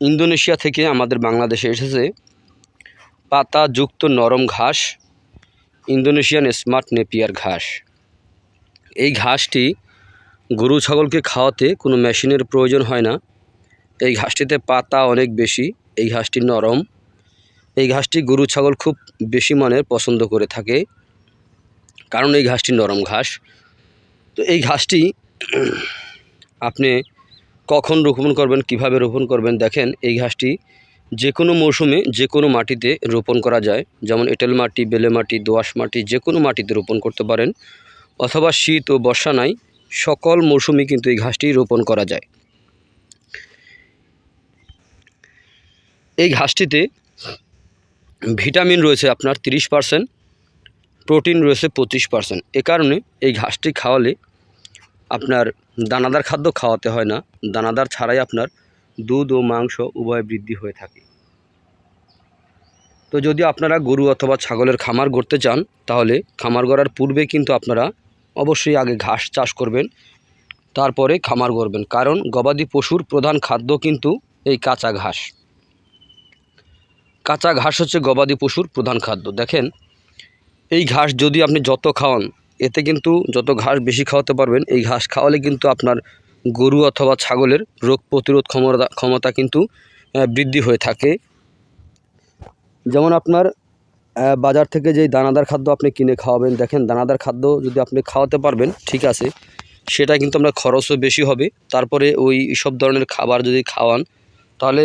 Indonesia থেকে আমাদের বাংলাদেশে এসেছে। পাতাযুক্ত নরম ঘাস, ইন্দোনেশিয়ান স্মার্ট নেপিয়ার ঘাস। এই ঘাসটি গরু ছাগলকে খাওয়াতে কোনো মেশিনের প্রয়োজন হয় না। এই ঘাসটিতে পাতা অনেক বেশি, এই ঘাসটি নরম। এই ঘাসটি গরু ছাগল খুব বেশি মানের পছন্দ করে থাকে, কারণ এই ঘাসটি নরম ঘাস। তো এই ঘাসটি আপনি কখন রোপণ করবেন, কীভাবে রোপণ করবেন, দেখেন এই ঘাসটি যে কোনো মৌসুমে যে কোনো মাটিতে রোপণ করা যায়। যেমন এঁটেল মাটি, বেলে মাটি দোআঁশ মাটি যে কোনো মাটিতে রোপণ করতে পারেন। অথবা শীত ও বর্ষা নাই, সকল মৌসুমে কিন্তু এই ঘাসটি রোপণ করা যায়। এই ঘাসটিতে ভিটামিন রয়েছে আপনার তিরিশ পারসেন্ট, প্রোটিন রয়েছে পঁচিশ পারসেন্ট। এ কারণে এই ঘাসটি খাওয়ালে আপনার দানাদার খাদ্য খাওয়াতে হয় না। দানাদার ছাড়াই আপনার দুধ ও মাংস উভয় বৃদ্ধি হয়ে থাকে। তো যদি আপনারা গরু অথবা ছাগলের খামার গড়তে চান, তাহলে খামার গড়ার পূর্বে কিন্তু আপনারা অবশ্যই আগে ঘাস চাষ করবেন, তারপরে খামার গড়বেন। কারণ গবাদি পশুর প্রধান খাদ্য কিন্তু এই কাঁচা ঘাস। কাঁচা ঘাস হচ্ছে গবাদি পশুর প্রধান খাদ্য। দেখেন, এই ঘাস যদি আপনি যত খাওয়ান এতে কিন্তু যত ঘাস বেশি খাওয়াতে পারবেন, এই ঘাস খাওয়ালে কিন্তু আপনার গরু অথবা ছাগলের রোগ প্রতিরোধ ক্ষমতা ক্ষমতা কিন্তু বৃদ্ধি হয়ে থাকে। যেমন আপনার বাজার থেকে যেই দানাদার খাদ্য আপনি কিনে খাওয়াবেন, দেখেন দানাদার খাদ্য যদি আপনি খাওয়াতে পারবেন, ঠিক আছে, সেটা কিন্তু আপনার খরচও বেশি হবে। তারপরে ওই সব ধরনের খাবার যদি খাওয়ান, তাহলে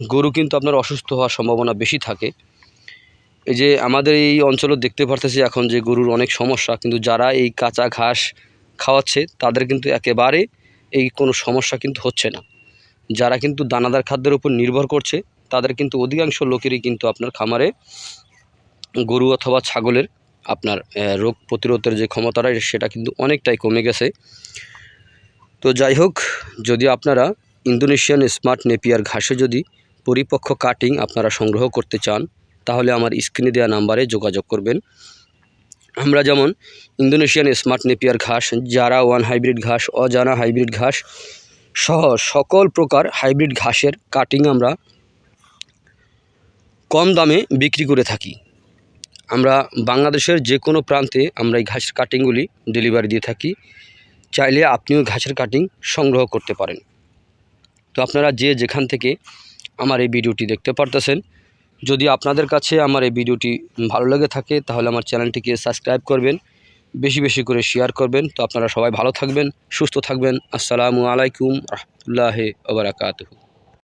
গরু কিন্তু আপনার অসুস্থ হওয়ার সম্ভাবনা বেশি থাকে। এই যে আমাদের এই অঞ্চলে দেখতে পারতেছি এখন যে গরুর অনেক সমস্যা, কিন্তু যারা এই কাঁচা ঘাস খাওয়াচ্ছে তাদের কিন্তু একেবারে এই কোনো সমস্যা কিন্তু হচ্ছে না। যারা কিন্তু দানাদার খাদ্যের উপর নির্ভর করছে, তাদের কিন্তু অধিকাংশ লোকেরই কিন্তু আপনার খামারে গরু অথবা ছাগলের আপনার রোগ প্রতিরোধের যে ক্ষমতাটা, সেটা কিন্তু অনেকটাই কমে গেছে। তো যাই হোক, যদি আপনারা ইন্দোনেশিয়ান স্মার্ট নেপিয়ার ঘাসে যদি পরিপক্ক কাটিং আপনারা সংগ্রহ করতে চান তাহলে আমার স্ক্রিনে দেওয়া নাম্বারে যোগাযোগ করবেন। আমরা যেমন ইন্দোনেশিয়ান স্মার্ট নেপিয়ার ঘাস যারা ওয়ান হাইব্রিড ঘাস, অজানা হাইব্রিড ঘাস সহ সকল প্রকার হাইব্রিড ঘাসের কাটিং আমরা কম দামে বিক্রি করে থাকি। আমরা বাংলাদেশের যে কোনো প্রান্তে আমরা এই ঘাসের কাটিংগুলি ডেলিভারি দিয়ে থাকি। চাইলে আপনিও ঘাসের কাটিং সংগ্রহ করতে পারেন। তো আপনারা যে যেখান থেকে আমার এই ভিডিওটি দেখতে পারতেছেন যদি আপনাদের কাছে আমার এই ভিডিওটি ভালো লেগে থাকে, তাহলে আমার চ্যানেলটিকে সাবস্ক্রাইব করবেন, বেশি বেশি করে শেয়ার করবেন। তো আপনারা সবাই ভালো থাকবেন, সুস্থ থাকবেন। আসসালামু আলাইকুম রহমতুল্লাহ ওবরাকাতহু